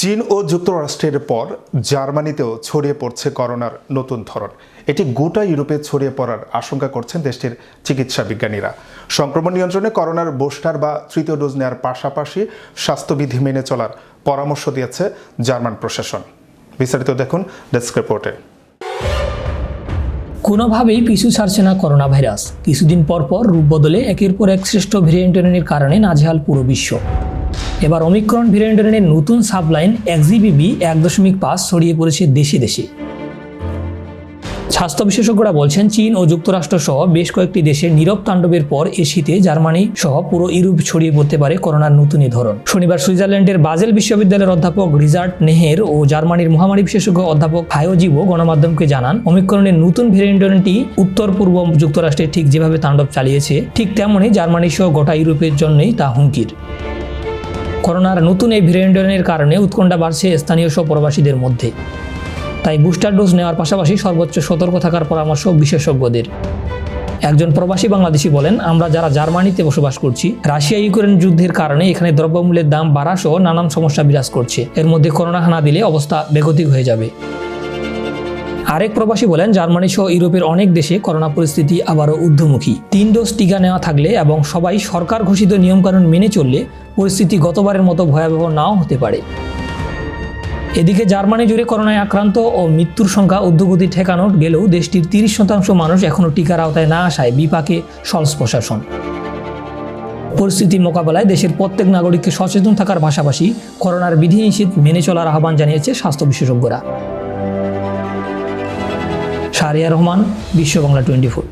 চীন ও যুক্তরাষ্ট্রের পর জার্মানিতেও ছড়িয়ে পড়ছে করোনার নতুন ধরন। এটি গোটা ইউরোপে ছড়িয়ে পড়ার আশঙ্কা করছেন দেশটির চিকিৎসা বিজ্ঞানীরা। সংক্রমণ নিয়ন্ত্রণে করোনার বোস্টার বা তৃতীয় ডোজ নেওয়ার পাশাপাশি স্বাস্থ্যবিধি মেনে চলার পরামর্শ দিয়েছে জার্মান প্রশাসন। বিস্তারিত দেখুন ডেস্ক রিপোর্টে। কোনোভাবেই পিছু ছাড়ছে না করোনা ভাইরাস। কিছুদিন পর পর রূপ বদলে একের পর এক শ্রেষ্ঠ ভেরিয়েন্টের কারণে নাজেহাল পুরো বিশ্ব। এবার অমিক্রন ভেরিয়েন্টের নতুন সাবলাইন এক্সিবিবি এক দশমিক পাঁচ ছড়িয়ে পড়েছে দেশে দেশে। স্বাস্থ্য বিশেষজ্ঞরা বলছেন চীন ও যুক্তরাষ্ট্র সহ বেশ কয়েকটি দেশের নীরব তাণ্ডবের পর এ শীতে জার্মানি সহ পুরো ইউরোপ ছড়িয়ে পড়তে পারে করোনার নতুন ধরন। শনিবার সুইজারল্যান্ডের বাজেল বিশ্ববিদ্যালয়ের অধ্যাপক রিজার্ট নেহের ও জার্মানির মহামারী বিশেষজ্ঞ অধ্যাপক হায়োজিবো গণমাধ্যমকে জানান অমিক্রণের নতুন ভেরিয়েন্টটি উত্তর পূর্ব যুক্তরাষ্ট্রে ঠিক যেভাবে তাণ্ডব চালিয়েছে, ঠিক তেমনই জার্মানি সহ গোটা ইউরোপের জন্যই তা হুমকির। করোনার নতুন এই ভেরিয়েন্টের কারণে উৎকণ্ঠা বাড়ছে স্থানীয় সব প্রবাসীদের মধ্যে। তাই বুস্টার ডোজ নেওয়ার পাশাপাশি সর্বোচ্চ সতর্ক থাকার পরামর্শ বিশেষজ্ঞদের। একজন প্রবাসী বাংলাদেশি বলেন, আমরা যারা জার্মানিতে বসবাস করছি রাশিয়া ইউক্রেন যুদ্ধের কারণে এখানে দ্রব্যমূল্যের দাম বাড়া সহ নানান সমস্যা বিরাজ করছে। এর মধ্যে করোনা হানা দিলে অবস্থা বেগতিক হয়ে যাবে। আরেক প্রবাসী বলেন, জার্মানি সহ ইউরোপের অনেক দেশে করোনা পরিস্থিতি আবারও ঊর্ধ্বমুখী। তিন ডোজ টিকা নেওয়া থাকলে এবং সবাই সরকার ঘোষিত নিয়মকানুন মেনে চললে পরিস্থিতি গতবারের মতো ভয়াবহ নাও হতে পারে। এদিকে জার্মানি জুড়ে করোনায় আক্রান্ত ও মৃত্যুর সংখ্যা ঊর্ধ্বগতি ঠেকানো গেলেও দেশটির তিরিশ শতাংশ মানুষ এখনও টিকার আওতায় না আসায় বিপাকে সলস প্রশাসন। পরিস্থিতি মোকাবেলায় দেশের প্রত্যেক নাগরিককে সচেতন থাকার পাশাপাশি করোনার বিধিনিষেধ মেনে চলার আহ্বান জানিয়েছে স্বাস্থ্য বিশেষজ্ঞরা। শারিয়া রহমান বিশ্ব বাংলা টোয়েন্টি ফোর।